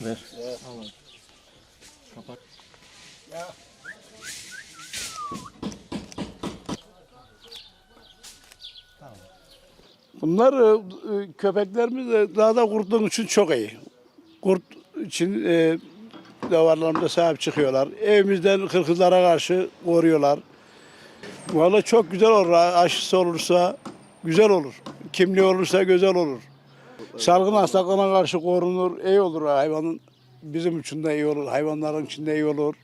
Ver. Bunlar e, e, köpeklerimiz daha da kurtluğun için çok iyi. Kurt için e, davarlarımıza sahip çıkıyorlar. Evimizden hırkızlara karşı koruyorlar. Vallahi çok güzel olur. Aşısı olursa güzel olur. Kimliği olursa güzel olur. Salgın hastalıklarına karşı korunur. iyi olur hayvanın. Bizim için de iyi olur. Hayvanların için de iyi olur.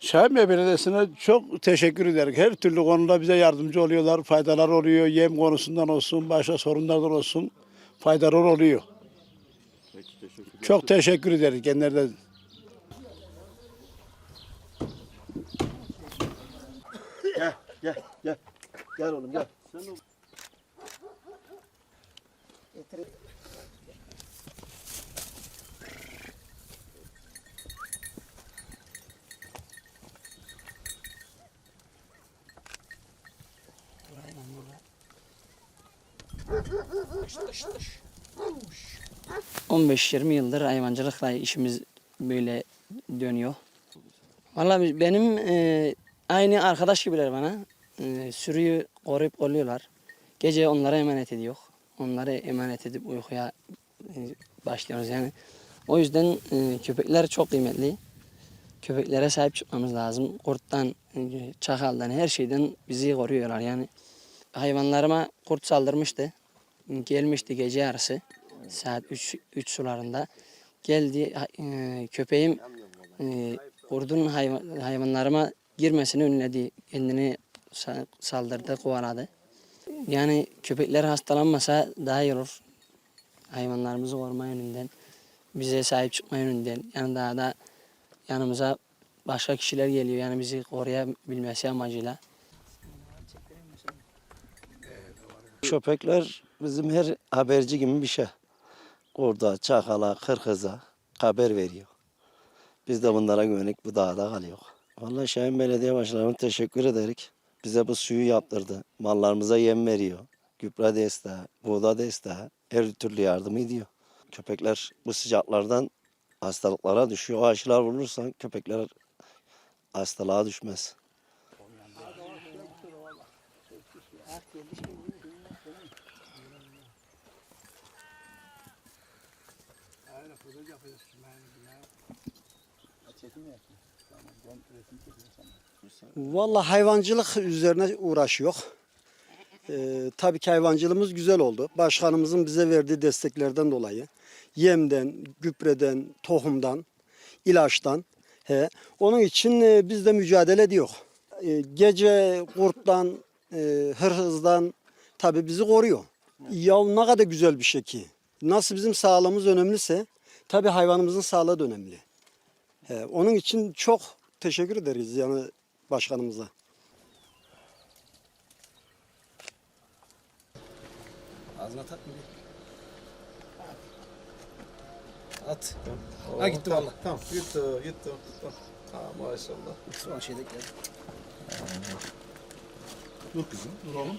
Şahinbey Belediyesi'ne çok teşekkür ederim. Her türlü konuda bize yardımcı oluyorlar. Faydalar oluyor. Yem konusundan olsun, başka sorunlardan olsun. Faydalar oluyor. Çok teşekkür ederiz kendilerine. Gel gel gel. Gel oğlum gel. Hı. 15-20 yıldır hayvancılıkla işimiz böyle dönüyor. Vallahi benim e, aynı arkadaş gibiler bana. E, sürüyü koruyup kolluyorlar. Gece onlara emanet ediyor. Onları emanet edip uykuya e, başlıyoruz yani. O yüzden e, köpekler çok kıymetli. Köpeklere sahip çıkmamız lazım. Kurttan, e, çakaldan, her şeyden bizi koruyorlar yani. Hayvanlarıma kurt saldırmıştı. Gelmişti gece yarısı saat 3 3 sularında. Geldi e, köpeğim e, kurdun hayvan, hayvanlarıma girmesini önledi. Kendini sa- saldırdı, kovaladı. Yani köpekler hastalanmasa daha iyi olur. Hayvanlarımızı koruma yönünden, bize sahip çıkma yönünden. Yani daha da yanımıza başka kişiler geliyor. Yani bizi koruyabilmesi amacıyla. Köpekler bizim her haberci gibi bir şey. Orada çakala, kırkıza haber veriyor. Biz de bunlara güvenip bu dağda kalıyor. Vallahi Şahin Belediye Başkanı'na teşekkür ederik. Bize bu suyu yaptırdı. Mallarımıza yem veriyor. Gübre desteği, buğda desteği, her türlü yardım ediyor. Köpekler bu sıcaklardan hastalıklara düşüyor. O aşılar vurursan köpekler hastalığa düşmez. Vallahi hayvancılık üzerine uğraşıyor. Ee, tabii ki hayvancılığımız güzel oldu. Başkanımızın bize verdiği desteklerden dolayı. Yemden, gübreden, tohumdan, ilaçtan. He. Onun için e, biz de mücadele ediyor. E, gece kurttan, e, hırhızdan tabii bizi koruyor. Ya ne kadar güzel bir şey ki. Nasıl bizim sağlığımız önemliyse tabii hayvanımızın sağlığı da önemli. He, onun için çok teşekkür ederiz yani başkanımıza. Ağzına takma. At. Ha gitti valla. Tamam yuttu yuttu. Ha maşallah. Son şeyde geldi. Dur kızım dur oğlum.